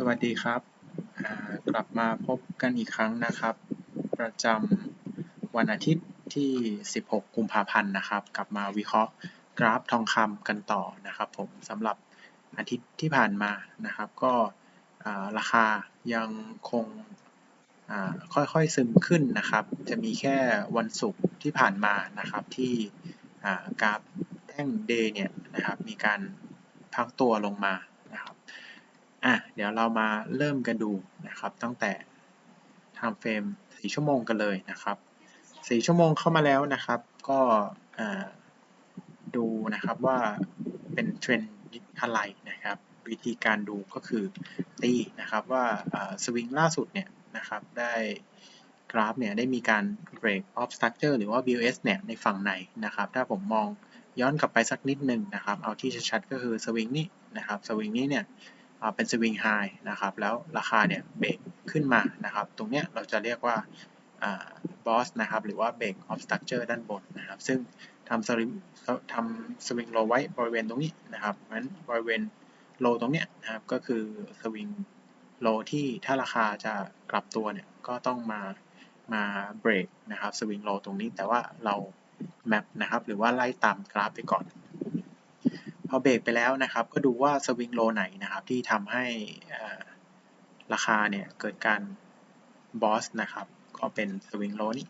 สวัสดีครับ กลับมาพบกันอีกครั้งนะครับ ประจำวันอาทิตย์ที่ 16 กุมภาพันธ์นะครับ กลับมาวิเคราะห์กราฟทองคำกันต่อนะครับผมสำหรับอาทิตย์ที่ผ่านมานะครับ ก็ราคายังคงค่อยๆซึมขึ้นนะครับ จะมีแค่วันศุกร์ที่ผ่านมานะครับที่อ่ากราฟแท่งเดย์เนี่ยนะครับมีการพักตัวลงมา อะเดี๋ยวเรามาเริ่มกันดูนะครับ ตั้งแต่ time frame 4ชั่วโมงกันเลยนะครับ 4 ชั่วโมงเข้ามาแล้วนะครับ ก็ดูนะครับว่าเป็นเทรนด์อะไรนะครับ วิธีการดูก็คือตีนะครับว่าสวิงล่าสุดเนี่ยนะครับได้กราฟเนี่ยได้มีการ break of structure หรือว่า BOS เนี่ยในฝั่งไหนนะครับ ถ้าผมมองย้อนกลับไปสักนิดนึงนะครับ เอาที่ชัดๆก็คือสวิงนี้นะครับสวิงนี้เนี่ย เป็นสวิงไฮนะครับ แล้วราคาเนี่ยเบรกขึ้นมานะครับ ตรงเนี้ยเราจะเรียกว่าบอสนะครับ หรือว่าเบรกออฟสตั๊กเจอร์ด้านบนนะครับ ซึ่งทำสวิงทำสวิงโลไว้บริเวณตรงนี้นะครับงั้นบริเวณโลตรงเนี้ยนะครับ ก็คือสวิงโลที่ถ้าราคาจะกลับตัวเนี่ย ก็ต้องมามาเบรกนะครับสวิงโลตรงนี้แต่ว่าเราแมปนะครับ หรือว่าไล่ตามกราฟไปก่อน พอเบรกไปแล้วนะครับ ก็ดูว่าสวิงโลไหนนะครับ ที่ทำให้ราคาเนี่ยเกิดการบอสนะครับ ก็เป็นสวิงโลนี้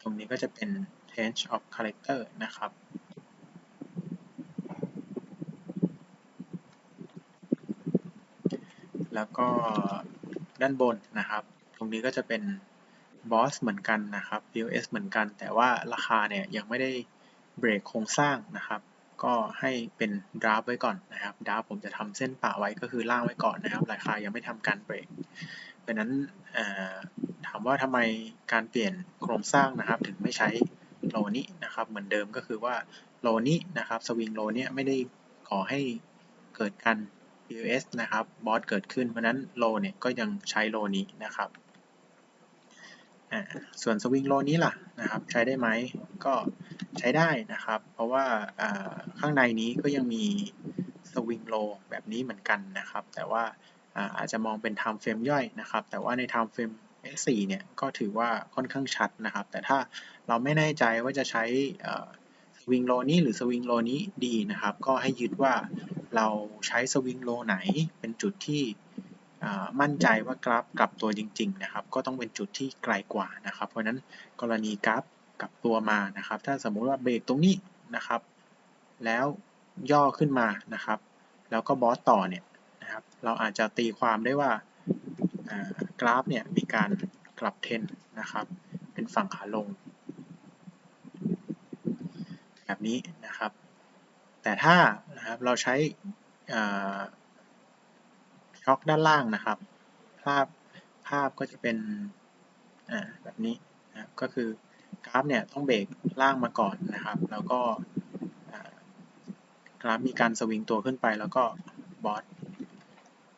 ตรงนี้ก็จะเป็น change of character นะครับ แล้วก็ด้านบนนะครับ ตรงนี้ก็จะเป็นบอสเหมือนกันนะครับ BOS เหมือนกัน แต่ว่าราคาเนี่ยยังไม่ได้ เบรกโครงสร้างนะครับ ก็ให้เป็นดราฟไว้ก่อนนะครับดราฟผมจะทำเส้นป่าไว้ก็คือล่างไว้ก่อนนะครับราคายังไม่ทำการเบรกเพราะนั้นถามว่าทำไมการเปลี่ยนโครงสร้างนะครับ ถึงไม่ใช้โลนี้นะครับ เหมือนเดิมก็คือว่าโลนี้นะครับสวิงโลนี้ไม่ได้ขอให้เกิดการ BOS นะครับบอสเกิดขึ้นเพราะนั้นโลเนี่ยก็ยังใช้โลนี้นะครับ ส่วนสวิงโลนี้ล่ะนะครับใช้ได้ไหมก็ใช้ได้นะครับ เพราะว่าข้างในนี้ก็ยังมีสวิงโลแบบนี้เหมือนกันนะครับ แต่ว่าอาจจะมองเป็น time frame ย่อยนะครับ แต่ว่าใน time frame S4 เนี่ยก็ถือว่าค่อนข้างชัดนะครับ แต่ถ้าเราไม่แน่ใจว่าจะใช้สวิงโลนี้หรือสวิงโลนี้ดีนะครับ ก็ให้ยึดว่าเราใช้สวิงโลไหนเป็นจุดที่ มั่นใจว่ากราฟกลับตัวจริงๆนะครับก็ต้องเป็นจุดที่ไกลกว่านะครับ เพราะนั้นกรณีกราฟกลับตัวมานะครับ ถ้าสมมุติว่าเบรกตรงนี้นะครับ แล้วย่อขึ้นมานะครับ แล้วก็บอสต่อเนี่ยนะครับ เราอาจจะตีความได้ว่ากราฟเนี่ยมีการกลับเทนนะครับ เป็นฝั่งขาลง แบบนี้นะครับ แต่ถ้านะครับเราใช้ ช็อคด้านล่างนะครับ ภาพภาพก็จะเป็นแบบนี้นะก็คือกราฟเนี่ยต้องเบรกล่างมาก่อนนะครับ แล้วก็กราฟมีการสวิงตัวขึ้นไปแล้วก็บอส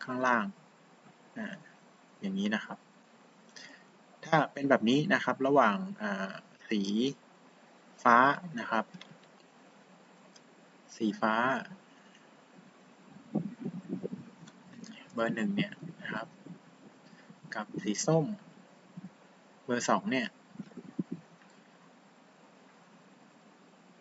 ข้างล่างอย่างนี้นะครับ ถ้าเป็นแบบนี้นะครับระหว่างสีฟ้านะครับ สีฟ้า เบอร์หนึ่งเนี่ยนะครับ กับสีส้ม เบอร์สองเนี่ย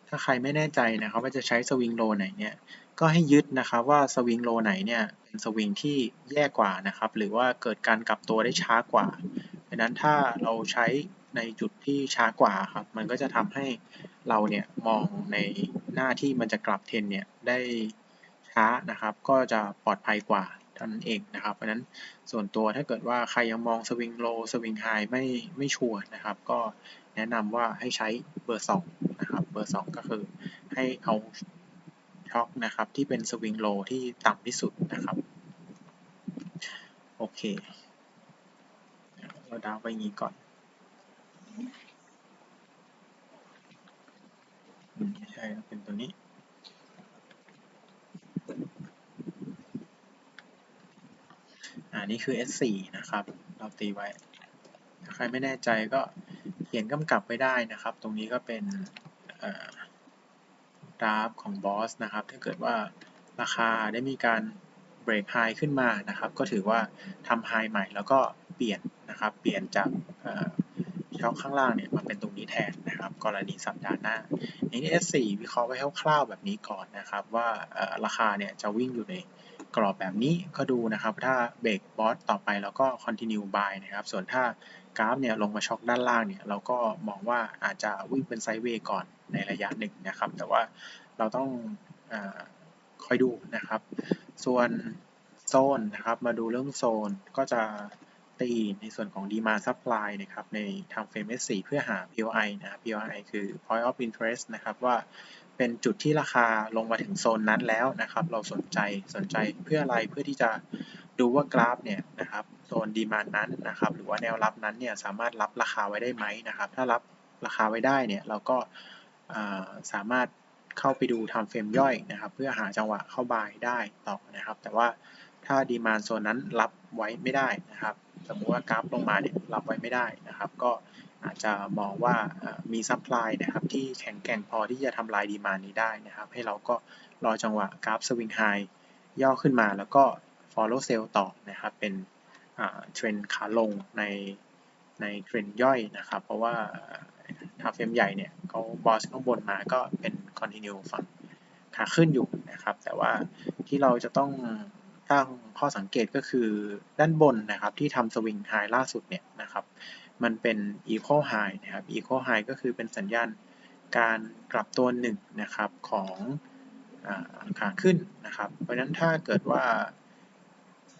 ถ้าใครไม่แน่ใจนะครับว่าจะใช้สวิงโลไหนเนี่ยก็ให้ยึดนะครับว่าสวิงโลไหนเนี่ยเป็นสวิงที่แย่กว่านะครับ หรือว่าเกิดการกลับตัวได้ช้ากว่าดังนั้นถ้าเราใช้ในจุดที่ช้ากว่าครับ มันก็จะทำให้เราเนี่ยมองในหน้าที่มันจะกลับเทนเนี่ยได้ช้านะครับ ก็จะปลอดภัยกว่า ท่านั้นเองนะครับ เพราะนั้นส่วนตัวถ้าเกิดว่าใครยังมองสวิงโลสวิงไฮไม่ไม่ชัวร์นะครับ ก็แนะนำว่าให้ใช้เบอร์สองนะครับเบอร์สองก็คือให้เอาช็อคนะครับที่เป็นสวิงโลที่ต่ำที่สุดนะครับ โอเค เราดาวไปงี้ก่อนไม่ใช่เป็นตัวนี้ อ่านี่คือ S4 นะครับ เราตีไว้ ถ้าใครไม่แน่ใจก็เขียนกำกับไปได้นะครับ ตรงนี้ก็เป็นกราฟของบอสนะครับ ถ้าเกิดว่าราคาได้มีการเบรกไฮขึ้นมานะครับ ก็ถือว่าทำไฮใหม่แล้วก็เปลี่ยนนะครับ เปลี่ยนจากช็อคข้างล่างเนี่ยมาเป็นตรงนี้แทนนะครับ กรณีสัปดาห์หน้าในนี้ S4 วิเคราะห์ไว้คร่าวๆแบบนี้ก่อนนะครับ ว่าราคาเนี่ยจะวิ่งอยู่ใน กรอบแบบนี้ก็ดูนะครับ ถ้าเบรกบอสต่อไปแล้วก็ continue buy นะครับ ส่วนถ้ากราฟเนี่ยลงมาช็อคด้านล่างเนี่ยเราก็มองว่าอาจจะวิ่งเป็นไซด์เวย์ก่อนในระยะหนึ่งนะครับ แต่ว่าเราต้องอคอยดูนะครับ ส่วนโซนนะครับ มาดูเรื่องโซนก็จะตีในส่วนของ demand supply นะครับ ใน time frame S4 เพื่อหา POI นะ POI คือ point of interest นะครับว่า เป็นจุดที่ราคาลงมาถึงโซนนั้นแล้วนะครับ เราสนใจสนใจเพื่ออะไรเพื่อที่จะดูว่ากราฟเนี่ยนะครับโซนดีมานนั้นนะครับ หรือว่าแนวรับนั้นเนี่ยสามารถรับราคาไว้ได้ไหมนะครับ ถ้ารับราคาไว้ได้เนี่ยเราก็สามารถเข้าไปดูทำเฟรมย่อยนะครับ เพื่อหาจังหวะเข้าบายได้ต่อนะครับ แต่ว่าถ้าดีมานโซนนั้นรับไว้ไม่ได้นะครับ สมมติว่ากราฟลงมาเนี่ยรับไว้ไม่ได้นะครับ ก็ อาจจะมองว่ามีซัพพลายนะครับที่แข็งแกร่งพอที่จะทำลายดีมานนี้ได้นะครับ ให้เราก็รอจังหวะกราฟสวิงไฮย่อขึ้นมาแล้วก็ follow sell ต่อนะครับเป็นเทรนขาลงในในเทรนย่อยนะครับ เพราะว่าถ้าเฟรมใหญ่เนี่ยเขาบอสข้างบนมาก็เป็น continue ฝั่งขาขึ้นอยู่นะครับ แต่ว่าที่เราจะต้องตั้งข้อสังเกตก็คือด้านบนนะครับที่ทำสวิงไฮล่าสุดเนี่ยนะครับ มันเป็น equal high นะครับ equal high ก็คือเป็นสัญญาณการกลับตัวหนึ่งนะครับของขาขึ้นนะครับ เพราะฉะนั้นถ้าเกิดว่า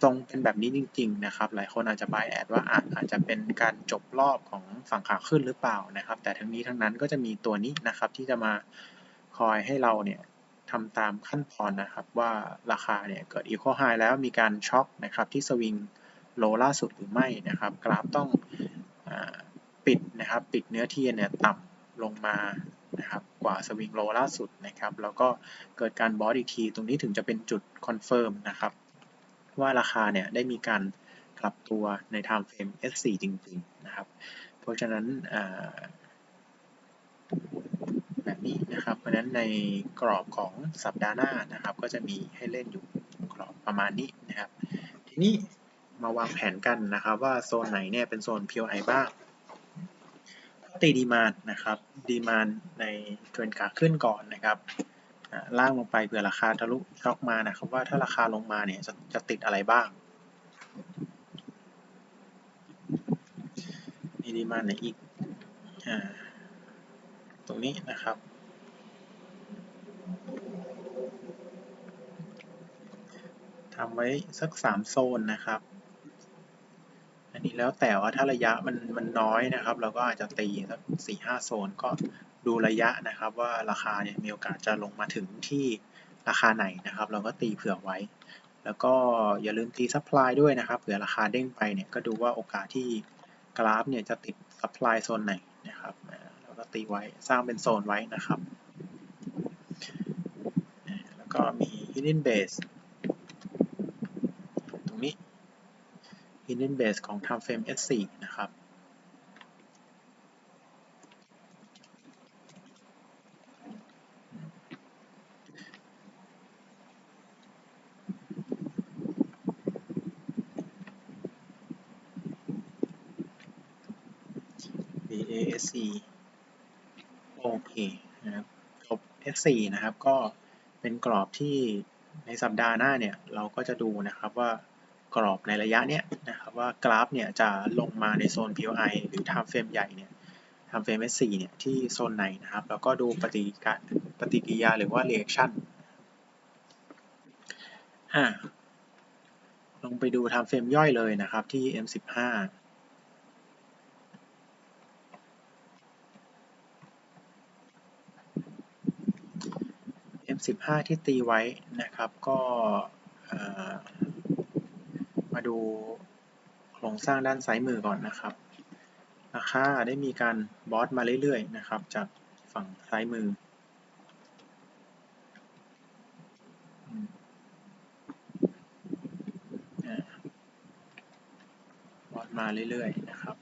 ทรงเป็นแบบนี้จริง ๆ นะครับ หลายคนอาจจะบายแอดว่าอาจจะเป็นการจบรอบของฝั่งขาขึ้นหรือเปล่านะครับ แต่ทั้งนี้ทั้งนั้นก็จะมีตัวนี้นะครับที่จะมาคอยให้เราเนี่ยทำตามขั้นตอนนะครับว่าราคาเนี่ยเกิดอีโคไฮแล้วมีการช็อคนะครับที่สวิงโลล่าสุดหรือไม่นะครับ กราฟต้อง ปิดนะครับปิดเนื้อเทียนเนี่ยต่ำลงมานะครับกว่าสวิงโลล่าสุดนะครับแล้วก็เกิดการบอสอีกที ตรงนี้ถึงจะเป็นจุดคอนเฟิร์มนะครับว่าราคาเนี่ยได้มีการกลับตัวใน time frame S4 จริงๆนะครับเพราะฉะนั้นแบบนี้นะครับเพราะฉะนั้นในกรอบของสัปดาห์หน้านะครับ ก็จะมีให้เล่นอยู่กรอบประมาณนี้นะครับ ทีนี้ มาวางแผนกันนะครับ ว่าโซนไหนเนี่ยเป็นโซน POI บ้างตีดีมานนะครับดีมานในเทรนขาขึ้นก่อนนะครับล่างลงไปเผื่อราคาทะลุช็อกมานะครับ ว่าถ้าราคาลงมาเนี่ยจะจะติดอะไรบ้างมีดีมานไหนอีกอตรงนี้นะครับทำไว้สักสามโซนนะครับ อันนี้แล้วแต่ว่าถ้าระยะมันมันน้อยนะครับ เราก็อาจจะตีสักสี่ห้าโซนก็ดูระยะนะครับว่าราคาเนี่ยมีโอกาสจะลงมาถึงที่ราคาไหนนะครับ เราก็ตีเผื่อไว้ แล้วก็อย่าลืมตีซัพพลายด้วยนะครับเผื่อราคาเด้งไปเนี่ยก็ดูว่าโอกาสที่กราฟเนี่ยจะติดซัพพลายโซนไหนนะครับเราก็ตีไว้สร้างเป็นโซนไว้นะครับ แล้วก็มี hidden base ตรงนี้ hidden base ของ time frame S4 นะครับ BASC โอเคนะครับจบ S4 นะครับ ก็เป็นกรอบที่ในสัปดาห์หน้าเนี่ย เราก็จะดูนะครับว่ากรอบในระยะเนี้ย นะครับว่ากราฟเนี่ยจะลงมาในโซน POI หรือ time frame ใหญ่เนี่ย time frame S4 เนี่ยที่โซนไหนนะครับ แล้วก็ดูปฏิกิริยาปฏิกิริยาหรือว่า reaction อ่าลงไปดู time frame ย่อยเลยนะครับที่ M15 15 ที่ตีไว้นะครับก็มาดู ครงสร้างด้านซ้ายมือก่อนนะครับราคาได้มีการบอสมาเรื่อยๆนะครับ จากฝั่งซ้ายมือ บอสมาเรื่อยๆนะครับ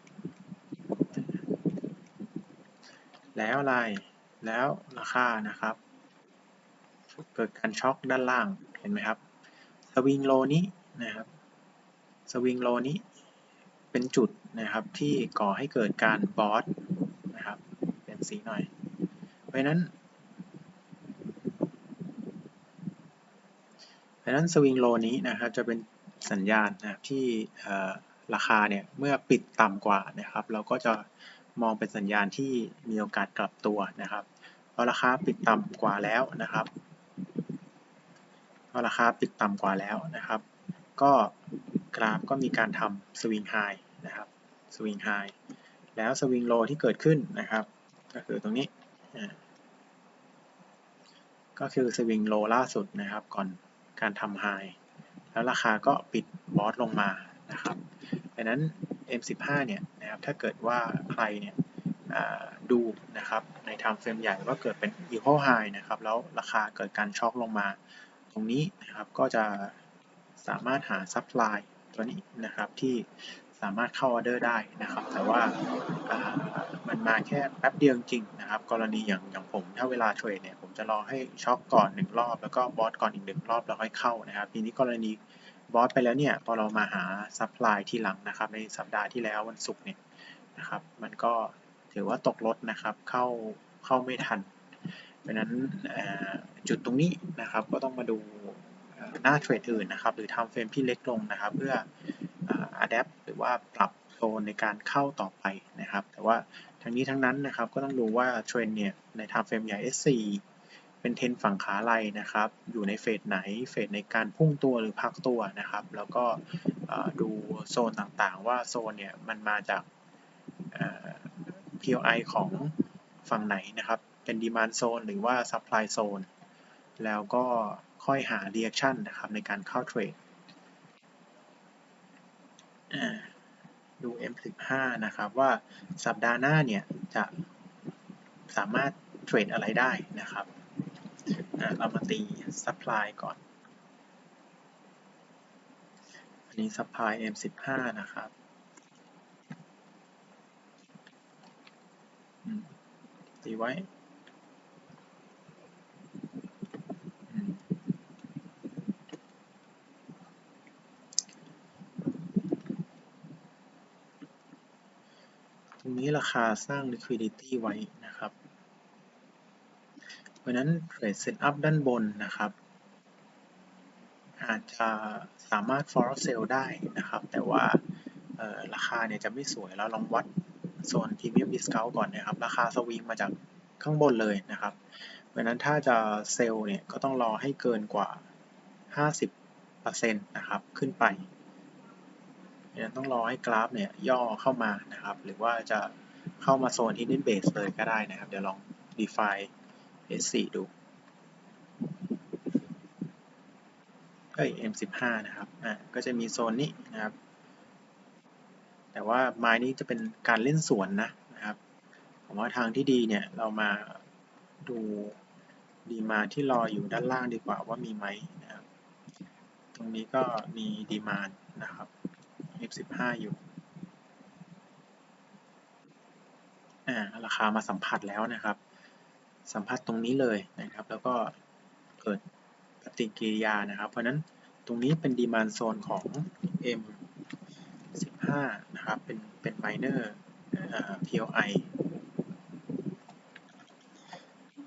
แล้วอะไรแล้วราคานะครับ เกิดการช็อคด้านล่างเห็นไหมครับ สวิงโลนี้นะครับ สวิงโลนี้ เป็นจุดนะครับที่ก่อให้เกิดการบอสนะครับเปลี่ยนสีหน่อย เพราะนั้นเพราะนั้นสวิงโลนี้นะครับจะเป็นสัญญาณนะครับที่ราคาเนี่ยเมื่อปิดต่ำกว่านะครับ เราก็จะมองเป็นสัญญาณที่มีโอกาสกลับตัวนะครับพอราคาปิดต่ำกว่าแล้วนะครับพอราคาปิดต่ำกว่าแล้วนะครับ ก็ ราฟก็มีการทำสวิงไฮนะครับสวิงไฮแล้วสวิงโลที่เกิดขึ้นนะครับ ก็คือตรงนี้ก็คือสวิงโลล่าสุดนะครับ ก่อนการทำไฮแล้วราคาก็ปิดบอสลงมานะครับดังนั้น M15 เนี่ยนะครับถ้าเกิดว่าใครเนี่ยดูนะครับใน time frame ใหญ่ว่าเกิดเป็น equal high นะครับแล้วราคาเกิดการช็อคลงมา ตรงนี้นะครับก็จะสามารถหา supply ตัวนี้นะครับที่สามารถเข้าออเดอร์ได้นะครับ แต่ว่ามันมาแค่แป๊บเดียวจริงนะครับ กรณีอย่างอย่างผมถ้าเวลาเทรดเนี่ยผมจะรอให้ช็อคก่อนหนึ่งรอบ แล้วก็บอสก่อนอีกหนึ่งรอบแล้วค่อยเข้านะครับทีนี้กรณีบอสไปแล้วเนี่ยพอเรามาหาซัพพลายที่หลังนะครับ ในสัปดาห์ที่แล้ววันศุกร์เนี่ยนะครับมันก็ถือว่าตกรถนะครับเข้าเข้าไม่ทันเพราะนั้นจุดตรงนี้นะครับก็ต้องมาดู หน้าเทรดอื่นนะครับ หรือทำเฟรมที่เล็กลงนะครับ เพื่ออัดแอปหรือว่าปรับโซนในการเข้าต่อไปนะครับ แต่ว่าทั้งนี้ทั้งนั้นนะครับ ก็ต้องดูว่าเทรนเนี่ยในทำเฟรมใหญ่ S4 เป็นเทนฝั่งขาไลนะครับ อยู่ในเฟสไหน เฟสในการพุ่งตัวหรือพักตัวนะครับ แล้วก็ดูโซนต่างๆ ว่าโซนเนี่ยมันมาจาก POI ของฝั่งไหนนะครับ เป็น demand zone หรือว่า supply zone แล้วก็ ค่อยหา reaction นะครับในการเข้าเทรดดู M15 นะครับว่าสัปดาห์หน้าเนี่ยจะสามารถเทรดอะไรได้นะครับ เรามาตี supply ก่อน อันนี้ supply M15 นะครับตีไว้ ตรงนี้ราคาสร้าง liquidity ไว้นะครับ เพราะนั้นเทรดเซตอัพด้านบนนะครับ อาจจะสามารถ forward sell ได้นะครับ แต่ว่าราคาเนี่ยจะไม่สวยเราลองวัดโซน premium discount ก่อนนะครับ ราคาสวิงมาจากข้างบนเลยนะครับ เพราะนั้นถ้าจะเซลล์เนี่ยก็ต้องรอให้เกินกว่า 50%นะครับ ขึ้นไป เพราะนั้นต้องรอให้กราฟเนี่ยย่อเข้ามานะครับ หรือว่าจะเข้ามาโซน hidden base เลยก็ได้นะครับ เดี๋ยวลอง define S4 ดูเอ้ย M15 นะครับ อ่าก็จะมีโซนนี้นะครับ แต่ว่าไม้นี้จะเป็นการเล่นสวนนะนะครับ ผมว่าทางที่ดีเนี่ยเรามาดูดีมาที่รออยู่ด้านล่างดีกว่าว่ามีไหมนะครับ ตรงนี้ก็มีดีมานนะครับ F15 อยู่ อ่า ราคามาสัมผัสแล้วนะครับ สัมผัสตรงนี้เลยนะครับ แล้วก็เกิดปฏิกิริยานะครับ เพราะนั้นตรงนี้เป็นดีมานโซนของ M 15นะครับ เป็น เป็นไมเนอร์ PLI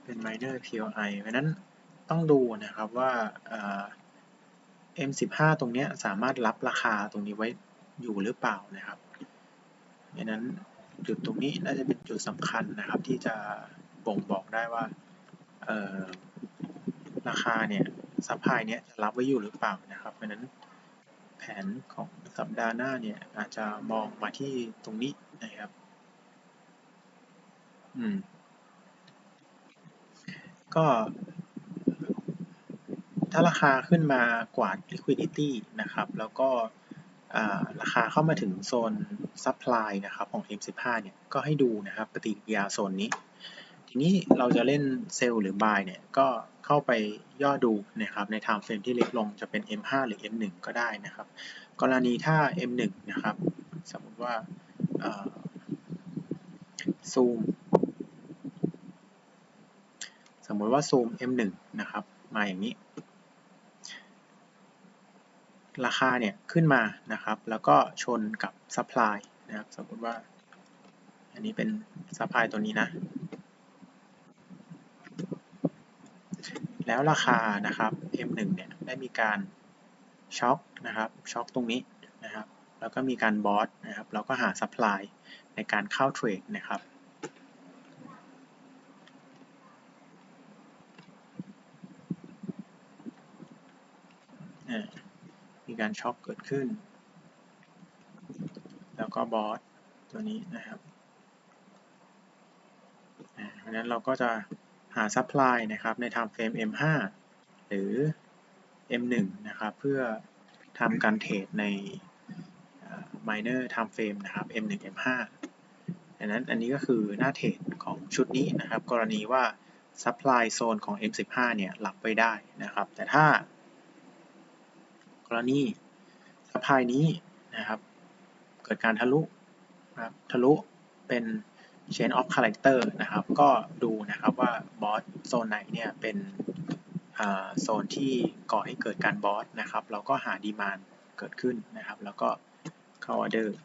เป็นไมเนอร์ PLI เพราะนั้นต้องดูนะครับว่า M15 ตรงนี้สามารถรับราคาตรงนี้ไว้ อยู่หรือเปล่านะครับดังนั้นจุดตรงนี้น่าจะเป็นจุดสำคัญนะครับ ที่จะบ่งบอกได้ว่าราคาเนี่ยซัพพลายเนี่ยจะรับไว้อยู่หรือเปล่านะครับเพราะนั้นแผนของสัปดาห์หน้าเนี่ยอาจจะมองมาที่ตรงนี้นะครับ อืม ก็ ถ้าราคาขึ้นมากวาด liquidity นะครับ แล้วก็ ราคาเข้ามาถึงโซน supply นะครับของ M15 เนี่ยก็ให้ดูนะครับปฏิกิริยาโซนนี้ ทีนี้เราจะเล่นเซลล์หรือบายเนี่ยก็เข้าไปย่อดูนะครับใน time frame ที่เล็กลงจะเป็น M5 หรือ M1 ก็ได้นะครับ กรณีถ้า M1 นะครับ สมมติว่าซูมสมมติว่าซูม M1 นะครับ มาอย่างนี้ ราคาเนี่ยขึ้นมานะครับ แล้วก็ชนกับซัพพลายนะครับ สมมติว่า อันนี้เป็นซัพพลายตัวนี้นะ แล้วราคานะครับ M1 เนี่ยได้มีการช็อคนะครับ ช็อคตรงนี้นะครับ แล้วก็มีการบอสนะครับ แล้วก็หาซัพพลายในการเข้าเทรดนะครับ มีการ ช็อคเกิดขึ้น แล้วก็บอสตัวนี้นะครับเพราะนั้นเราก็จะหาซัพพลายนะครับใน time frame M5 หรือ M1 นะครับเพื่อทำการเทรดใน minor time frame นะครับ M1 M5 ดังนั้นอันนี้ก็คือหน้าเทรดของชุดนี้นะครับ กรณีว่า supply zone ของ M15 เนี่ยหลับไปได้นะครับ แต่ถ้ากรณี supply นี้นะครับ เกิดการทะลุนะครับทะลุเป็น chain of character นะครับ ก็ดูนะครับว่าบอสโซนไหนเนี่ยเป็นโซนที่ก่อให้เกิดการบอสนะครับ เราก็หาดีมานเกิดขึ้นนะครับ แล้วก็เข้าออเดอร์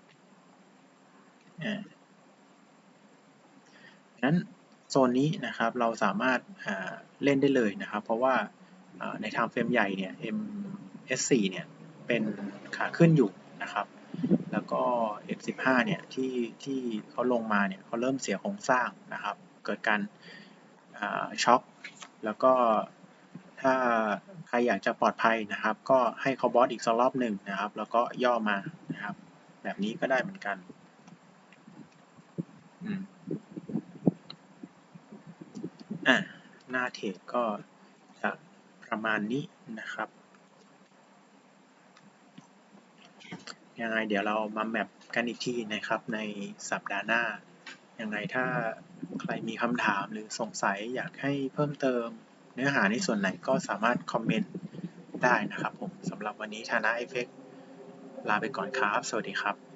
นั้นโซนนี้นะครับเราสามารถเล่นได้เลยนะครับ เพราะว่าในทางเฟรมใหญ่เนี่ย MSC เนี่ย เป็นขาขึ้นอยู่นะครับ แล้วก็ F15 เนี่ยที่ที่เขาลงมาเนี่ยเขาเริ่มเสียโครงสร้างนะครับ เกิดการช็อคแล้วก็ถ้าใครอยากจะปลอดภัยนะครับ ก็ให้เขาบอสอีกสักรอบหนึ่งนะครับ แล้วก็ย่อมานะครับ แบบนี้ก็ได้เหมือนกันอ่าหน้าเทรดก็จะประมาณนี้นะครับ ยังไงเดี๋ยวเรามาแมปกันอีกทีนะครับในสัปดาห์หน้า ยังไงถ้าใครมีคำถามหรือสงสัยอยากให้เพิ่มเติมเนื้อหาในส่วนไหนก็สามารถคอมเมนต์ได้นะครับผมสำหรับวันนี้ฐานะเอฟเฟกลาไปก่อนครับ สวัสดีครับ